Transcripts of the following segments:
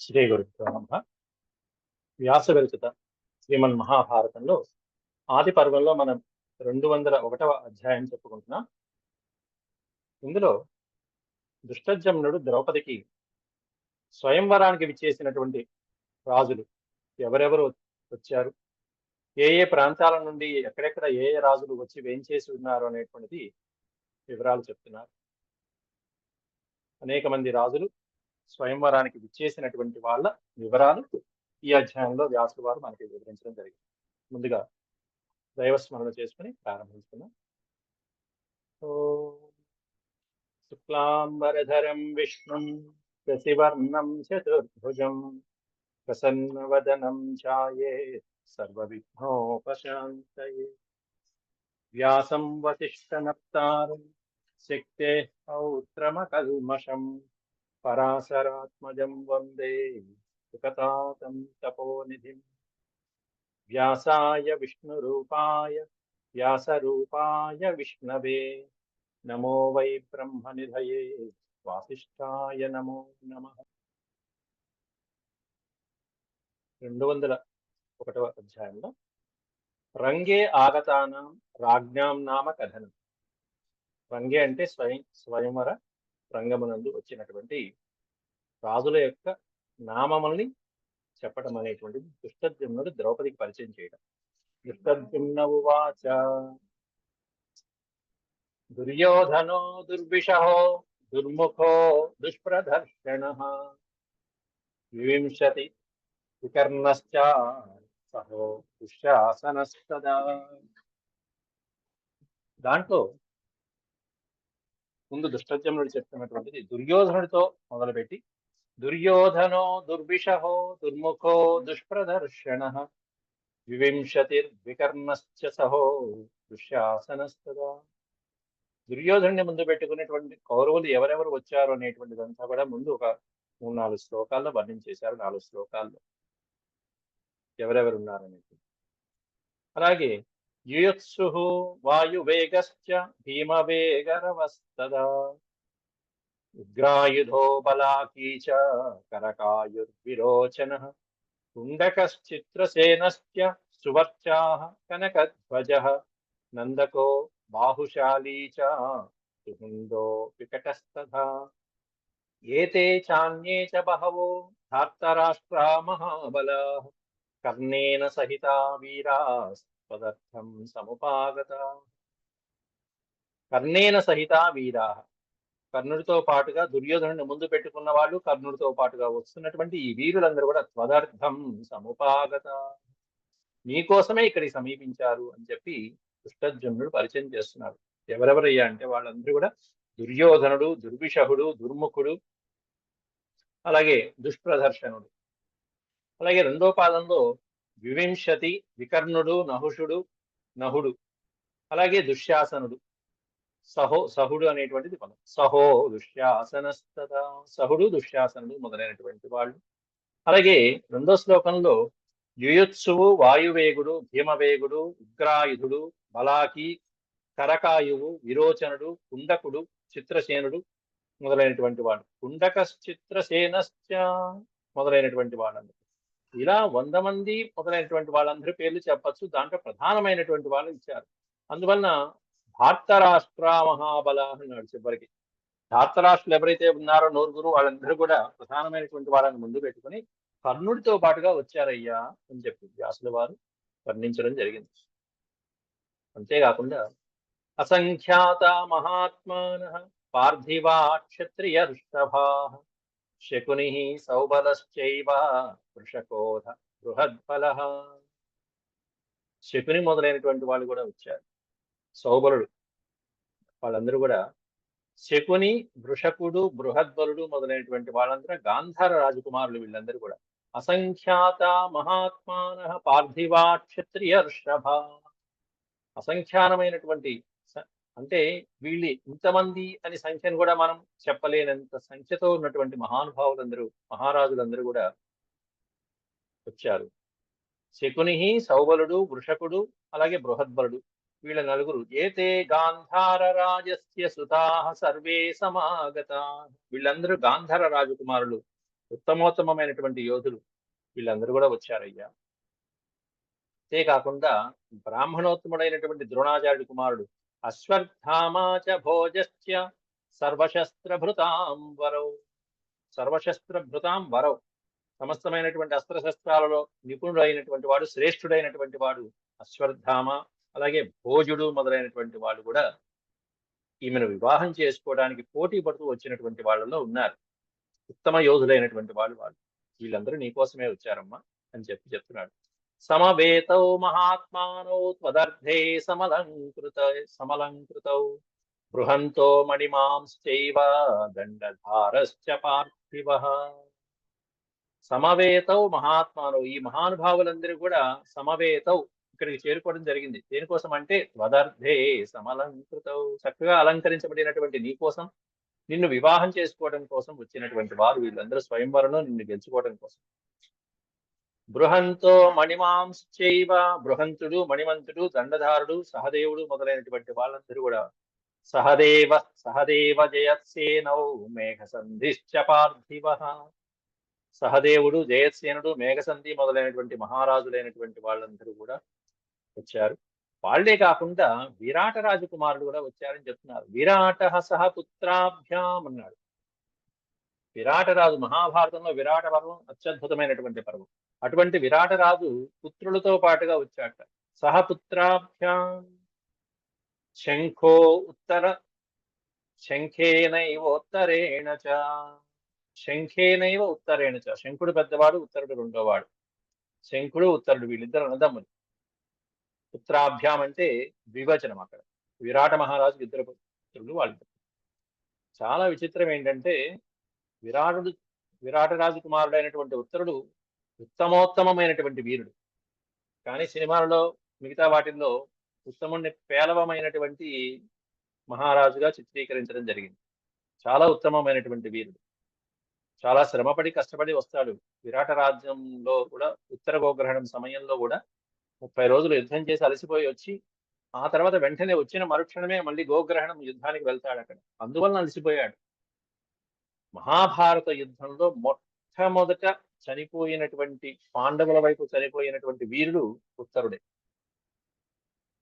శ్రీ గురుభ్యో నమ వ్యాస విరచిత శ్రీమన్ మహాభారతంలో ఆది పర్వంలో మనం రెండు వందల ఒకటవ అధ్యాయం చెప్పుకుంటున్నాం. ఇందులో దుష్టజమ్నుడు ద్రౌపదికి స్వయంవరానికి విచ్చేసినటువంటి రాజులు ఎవరెవరు వచ్చారు? ఏ ఏ ప్రాంతాల నుండి ఎక్కడెక్కడ ఏ ఏ రాజులు వచ్చి వేయించేసి ఉన్నారు అనేటువంటిది వివరాలు చెప్తున్నారు. అనేక మంది రాజులు స్వయంవరానికి విచ్చేసినటువంటి వాళ్ళ వివరాలు ఈ అధ్యాయంలో వ్యాసుల వారు మనకి వివరించడం జరిగింది. ముందుగా దైవస్మరణ చేసుకుని ప్రారంభించుకున్నాం శుక్లాంబరధరం విష్ణుం శశివర్ణం చతుర్భుజం ప్రసన్నవదనం ఛాయే సర్వవిఘ్నోపశాంతయే. వ్యాసం వసిష్ఠనప్తారం శక్తే పౌత్రమకల్మషం పరాశరాత్మజం వందే సుకతాతం తపోనిధిం. వ్యాసాయ విష్ణురూపాయ వ్యాసరూపాయ విష్ణవే. నమో వై బ్రహ్మనిధయే వాసిష్ఠాయ నమో నమ. రెండు వందల ఒకటవ అధ్యాయంలో రంగే ఆగతానం రాజ్ఞాం నామ కథనం. రంగే అంటే స్వయం స్వయంవర రంగమునందు వచ్చినటువంటి రాజుల యొక్క నామముల్ని చెప్పడం అనేటువంటిది దుష్టద్యుమ్నుడు ద్రౌపదికి పరిచయం చేయడం. దుష్టద్యుమ్న ఉవాచ దుర్యోధనో దుర్విషహో దుర్ముఖో దుష్ప్రదర్శన. వివింశతి వికర్ణశ్చ సహో దుశ్శాసనస్తదా దాంట్లో ముందు దుష్టజమునుడు చెప్తున్నటువంటిది దుర్యోధనుడితో మొదలుపెట్టి దుర్యోధనో దుర్విషహో దుర్ముఖో దుష్ప్రదర్శన వివింశతిర్వికర్ణశ్చ సహో దుశ్శాసనస్తదా దుర్యోధనుడిని ముందు పెట్టుకునేటువంటి కౌరవులు ఎవరెవరు వచ్చారు అనేటువంటిదంతా కూడా ముందు ఒక మూడు నాలుగు శ్లోకాల్లో వర్ణించేశారు నాలుగు శ్లోకాల్లో ఎవరెవరు ఉన్నారనేది. అలాగే युयुत्सुः वायुवेगश्च भीमवेगरवस्तदा। उग्रायुधो बलाकी च करकायुर्विरोचनः। कुण्डकश्चित्रसेनश्च सुवर्चाः कनकध्वजः। नन्दको बाहुशाली च सुहुन्दो विकटस्तथा। एते चान्ये च बहवो धार्तराष्ट्रा महाबलाः। कर्णेन सहिता वीरास्त వీరాస్తదర్థం సముపాగత. కర్ణేన సహిత వీరా. కర్ణుడితో పాటుగా దుర్యోధనుడిని ముందు పెట్టుకున్న వాళ్ళు కర్ణుడితో పాటుగా వస్తున్నటువంటి ఈ వీరులందరూ కూడా త్వదర్థం సముపాగత. మీకోసమే ఇక్కడికి సమీపించారు అని చెప్పి దుష్టజనుడు పరిచయం చేస్తున్నాడు. ఎవరెవరయ్యా అంటే వాళ్ళందరూ కూడా దుర్యోధనుడు దుర్విషహుడు దుర్ముఖుడు అలాగే దుష్ప్రదర్శనుడు. అలాగే రెండో పాదంలో వివింశతి వికర్ణుడు నహుషుడు నహుడు. అలాగే దుశ్శాసనుడు. సహో సహుడు అనేటువంటిది పదం. సహో దుశ్శాసనస్తత సహుడు దుశ్శాసనుడు మొదలైనటువంటి వాళ్ళు. అలాగే రెండో శ్లోకంలో యుయుత్సువు వాయువేగుడు భీమవేగుడు ఉగ్రాయుధుడు బలాకి కరకాయువు విరోచనుడు కుండకుడు చిత్రసేనుడు మొదలైనటువంటి వాడు కుండక చిత్రసేనశ్చ మొదలైనటువంటి వాళ్ళందరూ. ఇలా వంద మంది మొదలైనటువంటి వాళ్ళందరి పేర్లు చెప్పచ్చు. దాంట్లో ప్రధానమైనటువంటి వాళ్ళు ఇచ్చారు. అందువలన భారతరాష్ట్ర మహాబల అన్నాడు చివరికి. భారతరాష్ట్రులు ఎవరైతే ఉన్నారో నోరుగురు వాళ్ళందరూ కూడా ప్రధానమైనటువంటి వాళ్ళని ముందు పెట్టుకుని కర్ణుడితో పాటుగా వచ్చారయ్యా అని చెప్పి వ్యాసుల వారు వర్ణించడం జరిగింది. అంతేకాకుండా అసంఖ్యాత మహాత్మాన పార్థివా క్షత్రియ ఋషభా శకుని సౌబలశ్చైవ వృషకోధ బృహద్బల. శకుని మొదలైనటువంటి వాళ్ళు కూడా వచ్చారు. సౌబలుడు. వాళ్ళందరూ కూడా శకుని వృషకుడు బృహద్బలుడు మొదలైనటువంటి వాళ్ళందరూ గాంధార రాజకుమారులు వీళ్ళందరూ కూడా. అసంఖ్యాత మహాత్మాన పార్థివా క్షత్రియ ఋషభ అసంఖ్యానమైనటువంటి అంటే వీళ్ళు ఇంతమంది అని సంఖ్యను కూడా మనం చెప్పలేనంత సంఖ్యతో ఉన్నటువంటి మహానుభావులందరూ మహారాజులందరూ కూడా వచ్చారు. శకుని సౌబలుడు వృషకుడు అలాగే బృహద్బలుడు వీళ్ళ నలుగురు. ఏతే గాంధార రాజస్య సుతా సర్వే సమాగత. వీళ్ళందరూ గాంధార రాజకుమారులు ఉత్తమోత్తమైనటువంటి యోధులు. వీళ్ళందరూ కూడా వచ్చారయ్యా. అంతేకాకుండా బ్రాహ్మణోత్తముడైనటువంటి ద్రోణాచార్యుడి కుమారుడు అశ్వత్థామా చ భోజశ్చ సర్వశస్త్రభృతాం వరౌ సర్వశస్త్రభృతాం వరౌ సమస్తమైనటువంటి అస్త్రశస్త్రాలలో నిపుణుడు అయినటువంటి వాడు శ్రేష్ఠుడైనటువంటి వాడు అశ్వత్థామ అలాగే భోజుడు మొదలైనటువంటి వాళ్ళు కూడా ఈమెను వివాహం చేసుకోవడానికి పోటీ పడుతూ వచ్చినటువంటి వాళ్ళలో ఉన్నారు. ఉత్తమ యోధులైనటువంటి వాళ్ళు వాళ్ళు. వీళ్ళందరూ నీకోసమే వచ్చారమ్మా అని చెప్పి చెప్తున్నాడు. సమవేతౌ మహాత్మానౌ త్వదర్థే సమలంకృత సమలంకృతౌ. బృహంతో మణిమాంశ్చైవ దండధారశ్చ పార్థివ. సమవేతౌ మహాత్మానౌ. ఈ మహానుభావులందరూ కూడా సమవేతౌ ఇక్కడికి చేరుకోవడం జరిగింది. దేనికోసం అంటే త్వదర్థే సమలంకృతౌ. చక్కగా అలంకరించబడినటువంటి నీ కోసం నిన్ను వివాహం చేసుకోవడం కోసం వచ్చినటువంటి వారు వీళ్ళందరూ స్వయంవరంలో నిన్ను గెలుచుకోవడం కోసం. బృహంతో మణిమాంశ్చైవ బృహంతుడు మణిమంతుడు దండధారుడు సహదేవుడు మొదలైనటువంటి వాళ్ళందరూ కూడా సహదేవ సహదేవ జయత్సేనౌ మేఘ సంధిశ్చ పార్థివ. సహదేవుడు జయత్సేనుడు మేఘసంధి మొదలైనటువంటి మహారాజులైనటువంటి వాళ్ళందరూ కూడా వచ్చారు. వాళ్ళే కాకుండా విరాట రాజకుమారుడు కూడా వచ్చారని చెప్తున్నారు. విరాట సహ పుత్రాభ్యాం అన్నాడు. విరాటరాజు మహాభారతంలో విరాట పర్వం అత్యద్భుతమైనటువంటి పర్వం. అటువంటి విరాట రాజు పుత్రులతో పాటుగా వచ్చాట సహపుత్రాభ్యాం శంఖో ఉత్తర శంఖేనైవ ఉత్తరేణ చ. శంఖేనైవ ఉత్తరేణ చ. శంఖుడు పెద్దవాడు ఉత్తరుడు రెండోవాడు. శంఖుడు ఉత్తరుడు వీళ్ళిద్దరు అన్నదమ్ములు. పుత్రాభ్యాం అంటే ద్వివచనం అక్కడ. విరాట మహారాజు ఇద్దరు పుత్రులు వాళ్ళిద్దరు. చాలా విచిత్రం ఏంటంటే విరాటుడు విరాట రాజకుమారుడైనటువంటి ఉత్తరుడు ఉత్తమోత్తమమైనటువంటి వీరుడు. కానీ సినిమాలలో మిగతా వాటిల్లో ఉత్తముడిని పేలవమైనటువంటి మహారాజుగా చిత్రీకరించడం జరిగింది. చాలా ఉత్తమమైనటువంటి వీరుడు. చాలా శ్రమపడి కష్టపడి వస్తాడు. విరాట రాజ్యంలో కూడా ఉత్తర గోగ్రహణం సమయంలో కూడా ముప్పై రోజులు యుద్ధం చేసి అలసిపోయి వచ్చి ఆ తర్వాత వెంటనే వచ్చిన మరుక్షణమే మళ్ళీ గోగ్రహణం యుద్ధానికి వెళ్తాడు అక్కడ. అందువలన అలసిపోయాడు. మహాభారత యుద్ధంలో మొట్టమొదట చనిపోయినటువంటి పాండవుల వైపు చనిపోయినటువంటి వీరుడు ఉత్తరుడే.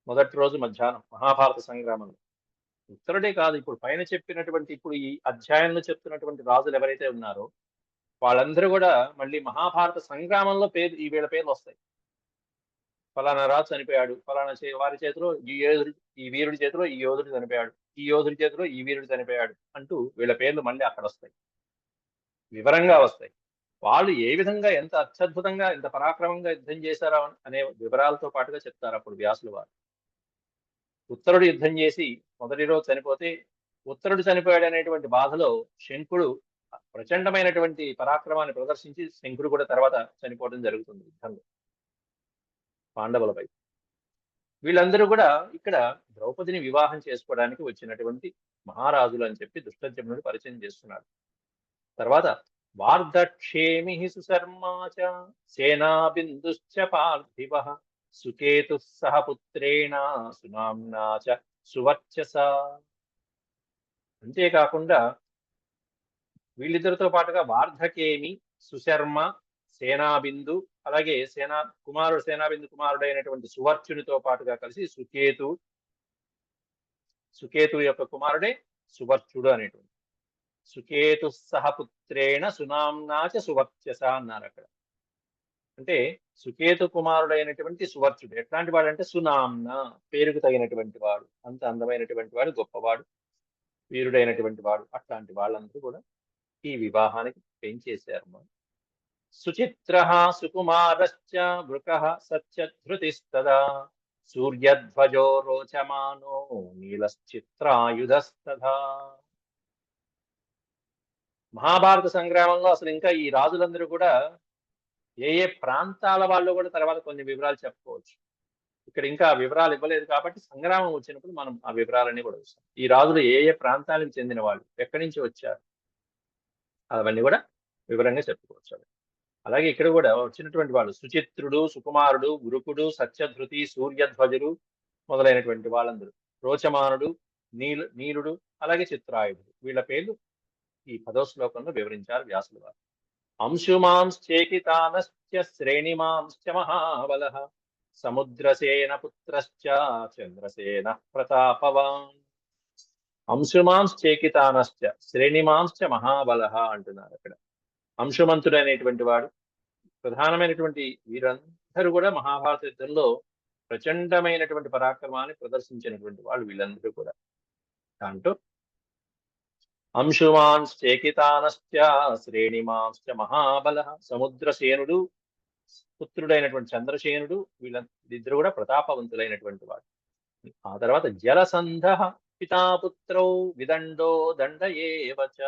మొదటి రోజు మధ్యాహ్నం మహాభారత సంగ్రామంలో. ఉత్తరుడే కాదు ఇప్పుడు పైన చెప్పినటువంటి ఇప్పుడు ఈ అధ్యాయంలో చెప్తున్నటువంటి రాజులు ఎవరైతే ఉన్నారో వాళ్ళందరూ కూడా మళ్ళీ మహాభారత సంగ్రామంలో పేరు ఈ వీళ్ళ పేర్లు వస్తాయి. ఫలానా రాజు చనిపోయాడు ఫలానా చే వారి చేతిలో ఈ యోధుడు ఈ వీరుడి చేతిలో ఈ యోధుడు చనిపోయాడు ఈ యోధుడి చేతిలో ఈ వీరుడు చనిపోయాడు అంటూ వీళ్ళ పేర్లు మళ్ళీ అక్కడ వస్తాయి. వివరంగా వస్తాయి. వాళ్ళు ఏ విధంగా ఎంత అత్యద్భుతంగా ఎంత పరాక్రమంగా యుద్ధం చేశారా అనే వివరాలతో పాటుగా చెప్తారు అప్పుడు వ్యాసులు వారు. ఉత్తరుడు యుద్ధం చేసి మొదటి రోజు చనిపోతే ఉత్తరుడు చనిపోయాడు అనేటువంటి బాధలో శంకుడు ప్రచండమైనటువంటి పరాక్రమాన్ని ప్రదర్శించి శంకుడు కూడా తర్వాత చనిపోవడం జరుగుతుంది యుద్ధంలో. పాండవులపై. వీళ్ళందరూ కూడా ఇక్కడ ద్రౌపదిని వివాహం చేసుకోవడానికి వచ్చినటువంటి మహారాజులు అని చెప్పి దుష్టజమునుడు పరిచయం చేస్తున్నాడు. తర్వాత వార్ధక్షేమి సుశర్మాచ సేనాబిందుశ్చ పార్థివ. సుకేతు సహ పుత్రేణ సునామ్నా చ. సువర్చస. అంతేకాకుండా వీళ్ళిద్దరితో పాటుగా వార్ధకేమి సుశర్మ సేనాబిందు అలాగే సేనా కుమారుడు సేనాబిందు కుమారుడైనటువంటి సువర్చునితో పాటుగా కలిసి సుకేతు సుకేతు యొక్క కుమారుడే సువర్చుడు అనేటువంటి సుకేతు సహపుత్రేణ సునామ్నాచ సువర్చస అన్నారు అక్కడ. అంటే సుకేతు కుమారుడైనటువంటి సువర్చుడు ఎట్లాంటి వాడు అంటే సునామ్న పేరుకు తగినటువంటి వాడు అంత అందమైనటువంటి వాడు గొప్పవాడు వీరుడైనటువంటి వాడు అట్లాంటి వాళ్ళందరూ కూడా ఈ వివాహానికి పెంచేశారు. సుచిత్ర సుకుమారశ్చ వృక సత్యధృతిస్తదా సూర్యధ్వజో రోచమానో నీలశ్చిత్రాయుధస్తదా. మహాభారత సంగ్రామంలో అసలు ఇంకా ఈ రాజులందరూ కూడా ఏ ఏ ప్రాంతాల వాళ్ళు కూడా తర్వాత కొన్ని వివరాలు చెప్పుకోవచ్చు. ఇక్కడ ఇంకా వివరాలు ఇవ్వలేదు కాబట్టి సంగ్రామం వచ్చినప్పుడు మనం ఆ వివరాలన్నీ కూడా చూస్తాం. ఈ రాజులు ఏ ఏ ప్రాంతాలకు చెందిన వాళ్ళు ఎక్కడి నుంచి వచ్చారు అవన్నీ కూడా వివరంగా చెప్పుకోవచ్చు. అలాగే ఇక్కడ కూడా వచ్చినటువంటి వాళ్ళు సుచిత్రుడు సుకుమారుడు గురుకుడు సత్యధృతి సూర్యధ్వజుడు మొదలైనటువంటి వాళ్ళందరూ. రోచమానుడు నీలు నీలుడు అలాగే చిత్రాయుడు. వీళ్ళ పేర్లు ఈ పదో శ్లోకంలో వివరించారు వ్యాసుల వారు. అంశుమాంశ్చేకితానశ్చ శ్రేణిమాంశ్చ మహాబల సముద్రసేన పుత్రశ్చ చంద్రసేన ప్రతాపవాన్. అంశుమాంశ్చేకితానశ్చ శ్రేణిమాంశ్చ మహాబల అంటున్నారు అక్కడ. అంశుమంతుడనేటువంటి వాడు ప్రధానమైనటువంటి వీరందరూ కూడా మహాభారత యుద్ధంలో ప్రచండమైనటువంటి పరాక్రమాన్ని ప్రదర్శించినటువంటి వాళ్ళు వీళ్ళందరూ కూడా. దాంట్లో అంశుమాంశ్చేకితానశ్చ శ్రేణిమాంశ్చ మహాబల సముద్రసేనుడు పుత్రుడైనటువంటి చంద్రసేనుడు వీళ్ళిద్దరు కూడా ప్రతాపవంతులైనటువంటి వాడు. ఆ తర్వాత జలసంధ పితాపుత్రౌ విదండో దండ ఏవచ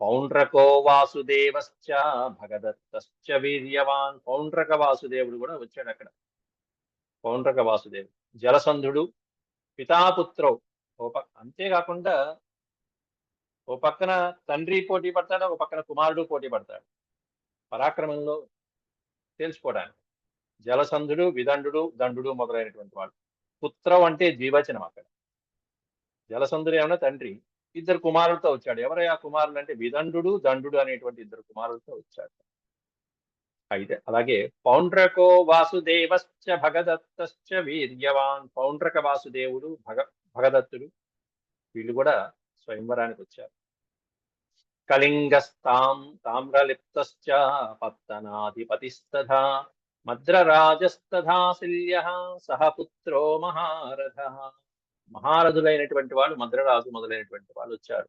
పౌండ్రకో వాసుదేవశ్చ భగదత్తశ్చ వీర్యవాన్. పౌండ్రక వాసుదేవుడు కూడా వచ్చాడు అక్కడ. పౌండ్రక వాసుదేవుడు. జలసంధుడు పితాపుత్రౌ ఓ పక్క అంతేకాకుండా ఓ పక్కన తండ్రి పోటీ పడతాడు ఒక పక్కన కుమారుడు పోటీ పడతాడు. పరాక్రమంలో తెలుసుకోవడానికి. జలసంధుడు విదండు దండు మొదలైనటువంటి వాడు పుత్రం అంటే జీవచనం అక్కడ. జలసంధుడు ఏమన్నా తండ్రి ఇద్దరు కుమారులతో వచ్చాడు. ఎవరయ్యా కుమారులు అంటే విదండు దండు అనేటువంటి ఇద్దరు కుమారులతో వచ్చాడు. అయితే అలాగే పౌండ్రకో వాసుదేవశ్చ భగదత్తశ్చ వీర్యవాన్. పౌండ్రక వాసుదేవుడు భగ భగదత్తుడు వీళ్ళు కూడా స్వయంవరానికి వచ్చారు కళింగస్తాం తామ్రలిప్తశ్చ పత్తనాధిపతిస్తథా మద్రరాజస్తథా శల్య సహ పుత్రో మహారథ. మహారథులైనటువంటి వాళ్ళు మద్రరాజు మొదలైనటువంటి వాళ్ళు వచ్చారు.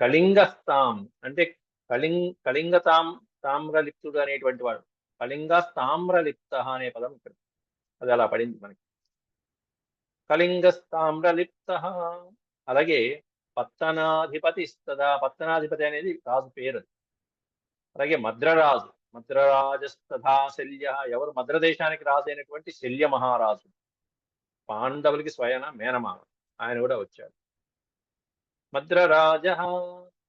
కళింగస్తాం అంటే కళింగ్ కళింగతాం తామ్రలిప్తుడు అనేటువంటి వాడు. కళింగస్తామ్రలిప్త అనే పదం ఇక్కడ. అది అలా పడింది మనకి. కళింగస్తామ్రలిప్త అలాగే పత్తనాధిపతి ఇస్తదా పత్తనాధిపతి అనేది రాజు పేరు. అలాగే మద్రరాజు. మద్రరాజస్తథా శల్య. ఎవరు? మద్రదేశానికి రాజు అయినటువంటి శల్య మహారాజు. పాండవులకి స్వయన మేనమామ. ఆయన కూడా వచ్చాడు. మద్రరాజ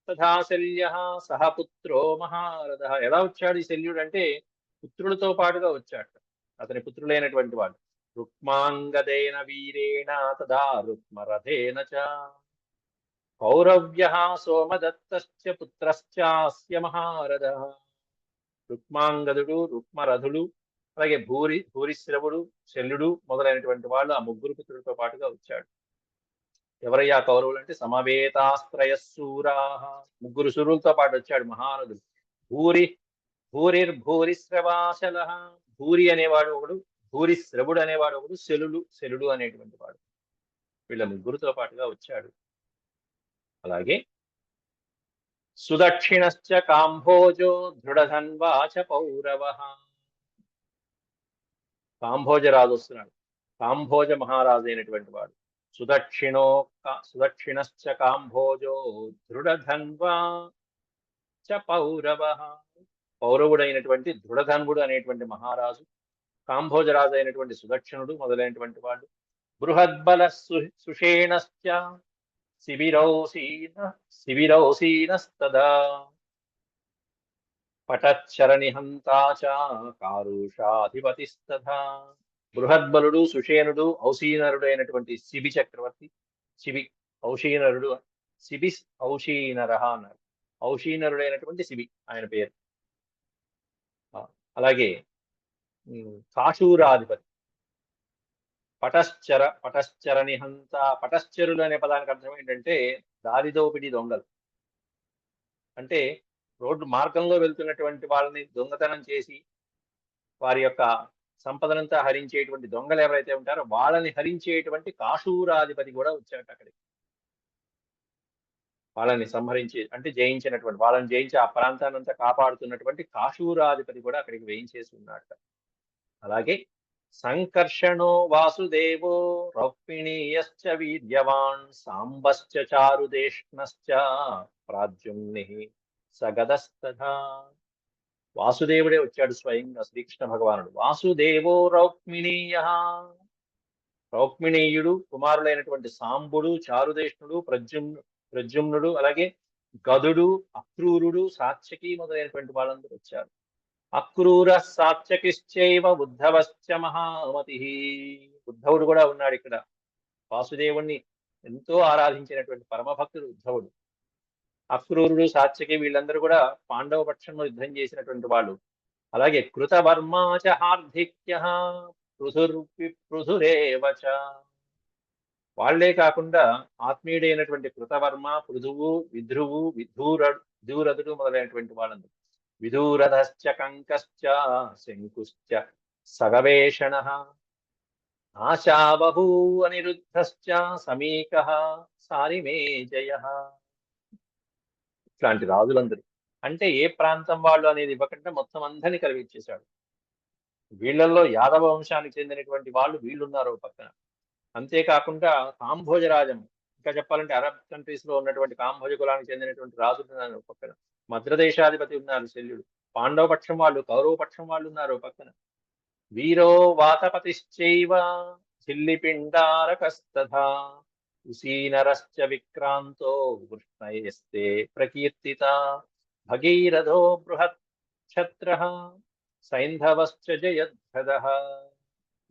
తథా శల్య. సహపుత్రో మహారథ. ఎలా వచ్చాడు ఈ శల్యుడు అంటే పుత్రులతో పాటుగా వచ్చాడు. అతని పుత్రులైనటువంటి వాడు రుక్మాంగదేన వీరేణ తదా రుక్మరథేన చ. కౌరవ్య సోమదత్తశ్చ పుత్రశ్చాస్య మహారథ. రుక్మాంగదుడు రుక్మరథుడు అలాగే భూరి భూరిశ్రవుడు శల్యుడు మొదలైనటువంటి వాళ్ళు ఆ ముగ్గురు పుత్రులతో పాటుగా వచ్చాడు. ఎవరయ్యా కౌరవులు అంటే సమవేతాస్త్రయశూరా ముగ్గురు శూరులతో పాటు వచ్చాడు మహారథుడు. భూరి భూరిర్భూరిశ్రవాశల. భూరి అనేవాడు ఒకడు భూరిశ్రవుడు అనేవాడు ఒకడు శలుడు శలుడు అనేటువంటి వాడు. వీళ్ళ ముగ్గురుతో పాటుగా వచ్చాడు. అలాగే సుదక్షిణశ్చ కాంభోజో దృఢధన్వాచ పౌరవ. కాంభోజరాజు వస్తున్నాడు. కాంభోజ మహారాజు అయినటువంటి వాడు. సుదక్షిణో సుదక్షిణశ్చ కాంభోజో దృఢధన్వా చ పౌరవ. పౌరవుడైనటువంటి దృఢధన్వుడు అనేటువంటి మహారాజు కాంభోజరాజు అయినటువంటి సుదక్షిణుడు మొదలైనటువంటి వాడు బృహద్బల సుషేణశ్చ శిబిరౌసీన శిబిరౌసీనస్తదా. పటచ్చరనిహంతా చ కారుషాధిపతిస్తథా బృహద్బలుడు సుషేనుడు ఔసీనరుడు అయినటువంటి శిబి చక్రవర్తి శిబి ఔషీనరుడు శిబి ఔషీనర అన్నారు. ఔషీనరుడైనటువంటి శిబి ఆయన పేరు. అలాగే కాశూరాధిపతి పటశ్చర పటశ్చర నిహంత పటశ్చరులు అనే పదానికి అర్థం ఏంటంటే దారిదోపిడి దొంగలు. అంటే రోడ్డు మార్గంలో వెళ్తున్నటువంటి వాళ్ళని దొంగతనం చేసి వారి యొక్క సంపదనంతా హరించేటువంటి దొంగలు ఎవరైతే ఉంటారో వాళ్ళని హరించేటువంటి కాశూరాధిపతి కూడా వచ్చాడు అక్కడికి. వాళ్ళని సంహరించి అంటే జయించినటువంటి వాళ్ళని జయించి ఆ ప్రాంతాన్నంతా కాపాడుతున్నటువంటి కాశూరాధిపతి కూడా అక్కడికి వేయించేసి ఉన్నాడు అలాగే సంకర్షణో వాసుదేవో రౌక్మిణీయశ్చ వీర్యవాన్ సాంబశ్చ చారుదేష్ణశ్చ ప్రాద్యుమ్ని సగదస్తథా. వాసుదేవుడే వచ్చాడు స్వయంగా శ్రీకృష్ణ భగవానుడు. వాసుదేవో రౌక్మిణీయ. రౌక్మిణీయుడు కుమారులైనటువంటి సాంబుడు చారుదేష్ణుడు ప్రద్యుమ్ను ప్రద్యుమ్నుడు అలాగే గదుడు అక్రూరుడు సాత్యకి మొదలైనటువంటి వాళ్ళందరూ వచ్చారు. అక్రూర సాత్యకిశ్చైవ ఉద్ధవశ్చ మహామతి ఉద్ధవుడు కూడా ఉన్నాడు ఇక్కడ. వాసుదేవుణ్ణి ఎంతో ఆరాధించినటువంటి పరమభక్తుడు ఉద్ధవుడు. అక్రూరుడు సాత్యకి వీళ్ళందరూ కూడా పాండవ పక్షంలో యుద్ధం చేసినటువంటి వాళ్ళు. అలాగే కృతవర్మాచ హార్ధిక్య పృథురేవచ వాళ్ళే కాకుండా ఆత్మీయుడైనటువంటి కృతవర్మ పృథువు విధ్రువు విధూర విధూరథుడు మొదలైనటువంటి వాళ్ళందరూ. విదూరధశ్చ కంకశ్చ శంకుశ్చ సగవేషణ ఆశాబహూ అనిరుద్ధశ్చ సమీక సారిమేజయ ఇట్లాంటి రాజులందరూ. అంటే ఏ ప్రాంతం వాళ్ళు అనేది ఇవ్వకుండా మొత్తం అందరినీ కలిగించేశాడు వీళ్ళల్లో యాదవ వంశానికి చెందినటువంటి వాళ్ళు వీళ్ళున్నారు ఒక పక్కన. అంతేకాకుండా కాంభోజరాజం. ఇంకా చెప్పాలంటే అరబ్ కంట్రీస్లో ఉన్నటువంటి కాంభోజ కులానికి చెందినటువంటి రాజులు ఉన్నారు పక్కన. మద్రదేశాధిపతి ఉన్నారు శల్యుడు. పాండవ పక్షం వాళ్ళు కౌరవ పక్షం వాళ్ళు ఉన్నారు పక్కన. వీరో వాతపతిశ్చైవ చిల్లిపిండారకస్తథా ఉసీనరశ్చ విక్రాంతో వృష్ణయస్తే ప్రకీర్తిత. భగీరథో బృహత్ క్షత్ర సైంధవశ్చ జయధ్రద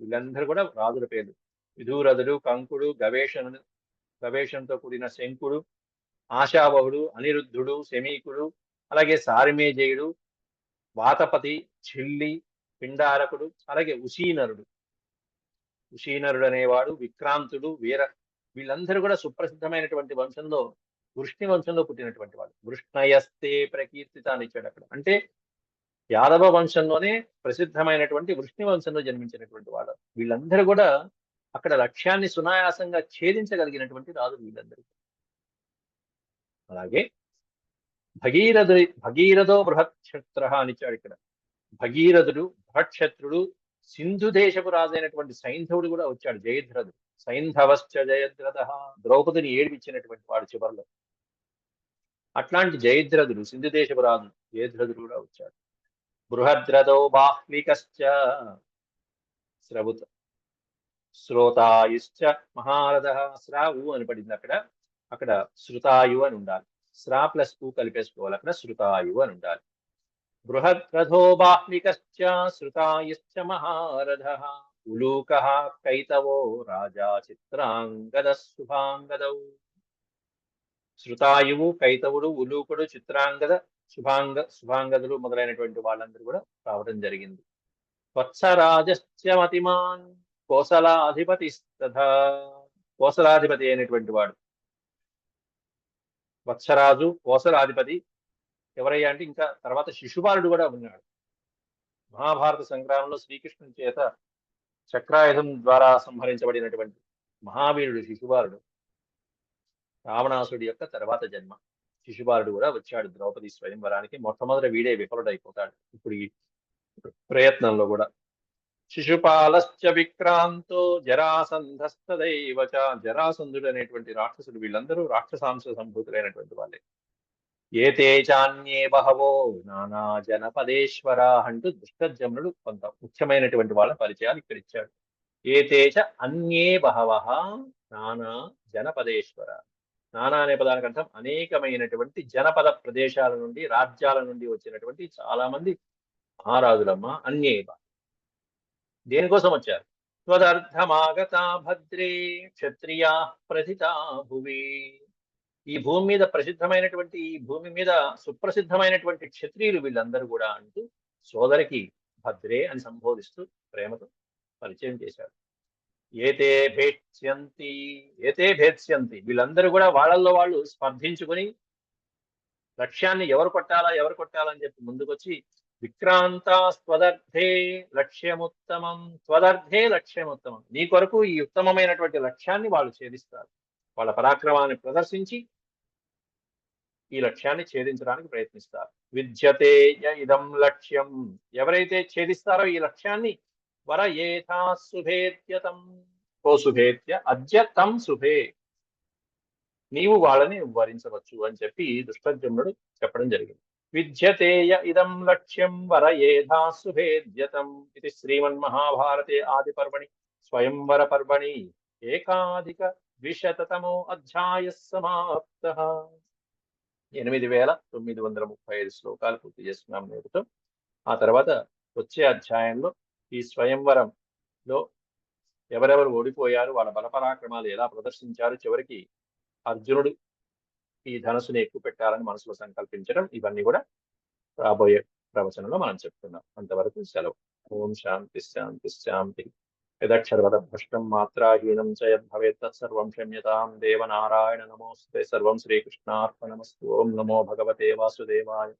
వీళ్ళందరూ కూడా రాజుల పేర్లు. విధూరథుడు కంకుడు గవేషణుడు గవేషణతో కూడిన శంకుడు ఆశావహుడు అనిరుద్ధుడు శమీకుడు అలాగే సారిమేజయుడు వాతపతి చిల్లి పిండారకుడు అలాగే ఉశీనరుడు ఉశీనరుడు అనేవాడు విక్రాంతుడు వీర వీళ్ళందరూ కూడా సుప్రసిద్ధమైనటువంటి వంశంలో వృష్ణి వంశంలో పుట్టినటువంటి వాడు వృష్ణయస్తే ప్రకీర్తిత అని ఇచ్చాడు అక్కడ. అంటే యాదవ వంశంలోనే ప్రసిద్ధమైనటువంటి వృష్ణి వంశంలో జన్మించినటువంటి వాడు వీళ్ళందరూ కూడా అక్కడ లక్ష్యాన్ని సునాయాసంగా ఛేదించగలిగినటువంటి రాజు వీళ్ళందరూ. అలాగే భగీరథు భగీరథో బృహత్క్షత్ర అని ఇచ్చాడు ఇక్కడ. భగీరథుడు బృహక్షత్రుడు సింధు దేశపు రాజైనటువంటి సైంధవుడు కూడా వచ్చాడు జయద్రథుడు సైంధవశ్చ జయద్రథ ద్రౌపదిని ఏడిపించినటువంటి వాడు చివరిలో. అట్లాంటి జయద్రథుడు సింధు దేశపు రాజు జయద్రథుడు కూడా వచ్చాడు. బృహద్రథో బాహ్లికశ్చ శ్రవుత శ్రోతాయుశ్చ మహారథ శ్రావు అని పడింది అక్కడ. అక్కడ శృతాయు అని ఉండాలి. శ్రా ప్లస్ టూ కలిపేసుకోవాలి అక్కడ శృతాయు అని ఉండాలి. బృహద్రథో బాహ్లికశ్చ శృతాయుశ్చ మహారథ ఉలూక కైతవో రాజా చిత్రాంగద శుభాంగదౌ. శృతాయువు కైతవుడు ఉలూకుడు చిత్రాంగద శుభాంగ శుభాంగదులు మొదలైనటువంటి వాళ్ళందరూ కూడా రావడం జరిగింది. వత్సరాజశ్చమతిమాన్ కోసలాధిపతి కోసలాధిపతి అయినటువంటి వాడు. వత్సరాజు కోసలాధిపతి. ఎవరయ్యా అంటే ఇంకా తర్వాత శిశుపాలుడు కూడా ఉన్నాడు. మహాభారత సంగ్రామంలో శ్రీకృష్ణుని చేత చక్రాయుధం ద్వారా సంహరించబడినటువంటి మహావీరుడు శిశుపాలుడు రావణాసుడి యొక్క తర్వాత జన్మ. శిశుపాలుడు కూడా వచ్చాడు ద్రౌపది స్వయంవరానికి. మొట్టమొదటి వీడే విఫలుడైపోతాడు. ఇప్పుడు ఈ ప్రయత్నంలో కూడా శిశుపాలశ్చ విక్రాంతో జరాసంధస్తదైవ జరాసంధుడు అనేటువంటి రాక్షసుడు వీళ్ళందరూ రాక్షసాంశ సంభూతులైనటువంటి వాళ్ళే. ఏతే చాన్యే బహవో నానా జనపదేశ్వర అంటూ దుష్టజమునుడు కొంత ముఖ్యమైనటువంటి వాళ్ళ పరిచయాలు ఇక్కడ ఇచ్చాడు. ఏతేచ అన్యే బహవ నానా జనపదేశ్వర. నానా అనే పదానికి అర్థం అనేకమైనటువంటి జనపద ప్రదేశాల నుండి రాజ్యాల నుండి వచ్చినటువంటి చాలా మంది మహారాజులమ్మ అన్యేవ దేనికోసం వచ్చారు త్వదర్థమాగతా భద్రే క్షత్రియా ప్రథితా భువి. ఈ భూమి మీద ప్రసిద్ధమైనటువంటి ఈ భూమి మీద సుప్రసిద్ధమైనటువంటి క్షత్రియులు వీళ్ళందరూ కూడా అంటూ సోదరికి భద్రే అని సంబోధిస్తూ ప్రేమతో పరిచయం చేశాడు ఏతే భేత్స్యంతి ఏతే భేత్స్యంతి. వీళ్ళందరూ కూడా వాళ్ళల్లో వాళ్ళు స్పర్ధించుకుని లక్ష్యాన్ని ఎవరు కొట్టాలా ఎవరు కొట్టాలని చెప్పి ముందుకొచ్చి విక్రాంతాస్వదర్థే లక్ష్యముత్తమం స్వదర్థే లక్ష్యముత్తమం. నీ కొరకు ఈ ఉత్తమమైనటువంటి లక్ష్యాన్ని వాళ్ళు ఛేదిస్తారు. వాళ్ళ పరాక్రమాన్ని ప్రదర్శించి ఈ లక్ష్యాన్ని ఛేదించడానికి ప్రయత్నిస్తారు. విద్యతే య ఇదం లక్ష్యం. ఎవరైతే ఛేదిస్తారో ఈ లక్ష్యాన్ని వర ఏథా శుభేత్యతం ఓ శుభేత్య అద్య తం శుభే నీవు వాళ్ళని వరించవచ్చు అని చెప్పి దుష్టజమునుడు చెప్పడం జరిగింది. విద్యతేయ ఇదం లక్ష్యం వర ఏధాసుభేద్యతం ఇది శ్రీమన్మహాభారతే ఆది పర్వణి స్వయంవర పర్వణి ఏకాధిక ద్విశతమో అధ్యాయ సమాప్త. ఎనిమిది వేల తొమ్మిది వందల ముప్పై ఐదు శ్లోకాలు పూర్తి చేసుకున్నాం నేడుతో. ఆ తర్వాత వచ్చే అధ్యాయంలో ఈ స్వయంవరంలో ఎవరెవరు ఓడిపోయారు వాళ్ళ బలపరాక్రమాలు ఎలా ప్రదర్శించారు చివరికి అర్జునుడు ఈ ధనస్సుని ఎక్కువ పెట్టాలని మనసులో సంకల్పించడం ఇవన్నీ కూడా రాబోయే ప్రవచనంలో మనం చెప్తున్నాం. అంతవరకు సెలవు. ఓం శాంతి శాంతి శాంతి. యదక్షరవదభ్రష్టం మాత్రాహీనం చ యద్భవేత్ తత్సర్వం క్షమ్యతాం. దేవనారాయణ నమోస్తే. సర్వం శ్రీకృష్ణార్పణమస్తు. ఓం నమో భగవతే వాసుదేవాయ.